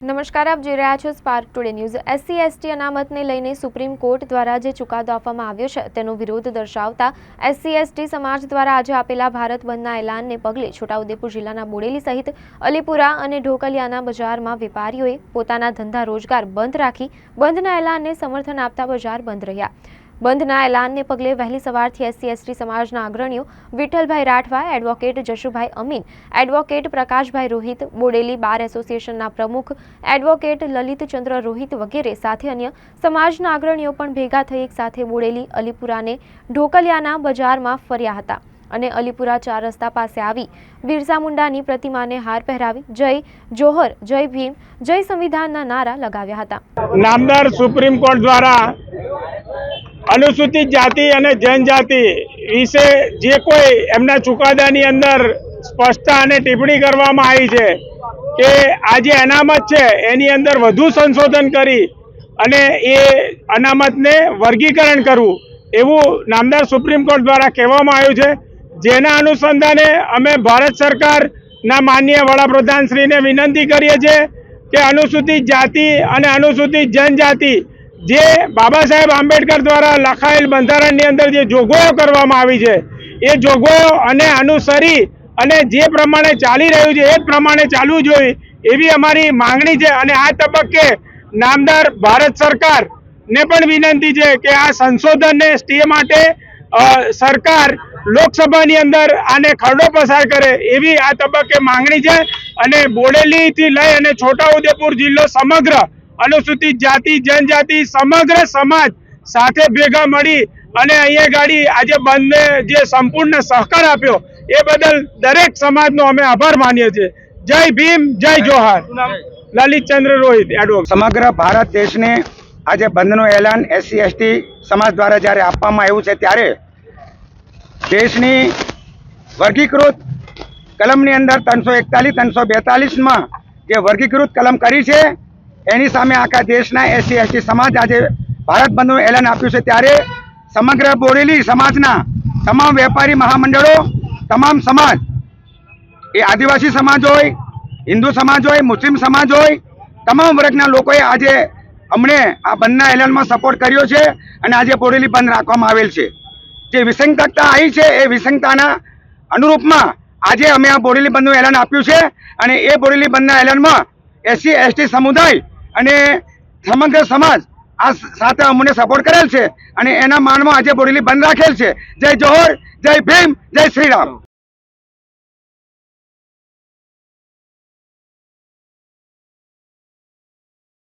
નમસ્કાર, આપ જોઈ રહ્યા છો Spark today news SC ST અનામતને લઈને સુપ્રીમ કોર્ટ દ્વારા જે ચુકાદો આપવામાં આવ્યો છે, તેનો વિરોધ દર્શાવતા એસસી એસટી સમાજ દ્વારા આજે આપેલા ભારત બંધના એલાનને પગલે છોટાઉદેપુર જિલ્લાના બોડેલી સહિત અલીપુરા અને ઢોકલિયાના બજારમાં વેપારીઓએ પોતાના ધંધા રોજગાર બંધ રાખી બંધના એલાનને સમર્થન આપતા બજાર બંધ રહ્યા. બંધના એલાનને પગલે વહેલી સવારથી એસસી, એસટી સમાજના અગ્રણીઓ Vitthalbhai Rathwa, advocate Jashubhai Amin, advocate Prakashbhai Rohit, Bodeli bar એસોસિએશનના પ્રમુખ, એડવોકેટ લલિતચંદ્ર રોહિત વગેરે સાથે અન્ય સમાજના અગ્રણીઓ પણ ભેગા થઈ એકસાથે બોડેલી, અલીપુરાને ઢોકલિયાના બજારમાં ફર્યા હતા અને અલીપુરા ચાર રસ્તા પાસે આવી બિરસા મુંડાની પ્રતિમાને હાર પહેરાવી જય જોહર, જય ભીમ, જય સંવિધાનના નારા લગાવ્યા હતા. નામદાર સુપ્રીમ કોર્ટ દ્વારા અનુસૂચિત જાતિ અને જનજાતિ વિશે જે કોઈ એમના ચુકાદાની અંદર સ્પષ્ટતા અને ટિપ્પણી કરવામાં આવી છે કે આ જે અનામત છે, એની અંદર વધુ સંશોધન કરી અને એ અનામતને વર્ગીકરણ કરવું એવું નામદાર સુપ્રીમ કોર્ટ દ્વારા કહેવામાં આવ્યું છે. જેના અનુસંધાને અમે ભારત સરકારના માન્ય વડાપ્રધાનશ્રીને વિનંતી કરીએ છીએ કે અનુસૂચિત જાતિ અને અનુસૂચિત જનજાતિ જે બાબા સાહેબ આંબેડકર દ્વારા લખાયેલ બંધારણની અંદર જે જોગવાઈઓ કરવામાં આવી છે, એ જોગવાઈઓ અને અનુસરી અને જે પ્રમાણે ચાલી રહ્યું છે, એ પ્રમાણે ચાલવું જોઈએ એવી અમારી માંગણી છે અને આ તબક્કે નામદાર ભારત સરકાર ને પણ વિનંતી છે કે આ સંશોધનને સ્ટે માટે સરકાર લોકસભાની અંદર આને ખરડો પસાર કરે એવી આ તબક્કે માંગણી છે અને બોડેલીથી લઈ અને છોટાઉદેપુર જિલ્લો સમગ્ર અનુસૂચિત જાતિ, જનજાતિ, સમગ્ર સમાજ સાથે ભેગા મળી અને અહીંયા ગાડી આજે બંને જે સંપૂર્ણ સહકાર આપ્યો, એ બદલ દરેક સમાજનો અમે આભાર માનીએ છીએ. જય ભીમ, જય જોહાર. લલિતચંદ્ર રોહિત, એડવોકેટ. સમગ્ર ભારત દેશને આજે બંધનું એલાન એસસી, એસટી સમાજ દ્વારા જ્યારે આપવામાં આવ્યું છે ત્યારે દેશની વર્ગીકૃત કલમની અંદર ત્રણસો એકતાલીસ, ત્રણસો બેતાલીસમાં જે વર્ગીકૃત કલમ કરી છે એની સામે આખા દેશના એસસી એસટી સમાજ આજે ભારત બંધનું એલાન આપ્યું છે. ત્યારે સમગ્ર બોરેલી સમાજના તમામ વેપારી મહામંડળો, તમામ સમાજ, એ આદિવાસી સમાજ હોય, હિન્દુ સમાજ હોય, મુસ્લિમ સમાજ હોય, તમામ વર્ગના લોકોએ આજે અમને આ બંધના એલાનમાં સપોર્ટ કર્યો છે અને આજે બોરેલી બંધ રાખવામાં આવેલ છે. જે વિસંગતતા આવી છે, એ વિસંગતાના અનુરૂપમાં આજે અમે આ બોરેલી બંધનું એલાન આપ્યું છે અને એ બોરેલી બંધના એલાનમાં એસસી એસટી સમુદાય અને સમગ્ર સમાજ આ સાથે અમને સપોર્ટ કરેલ છે. અને એના માનમાં આજે બોરેલી બંધ રાખેલ છે. જય જોહર, જય ભીમ, જય શ્રી રામ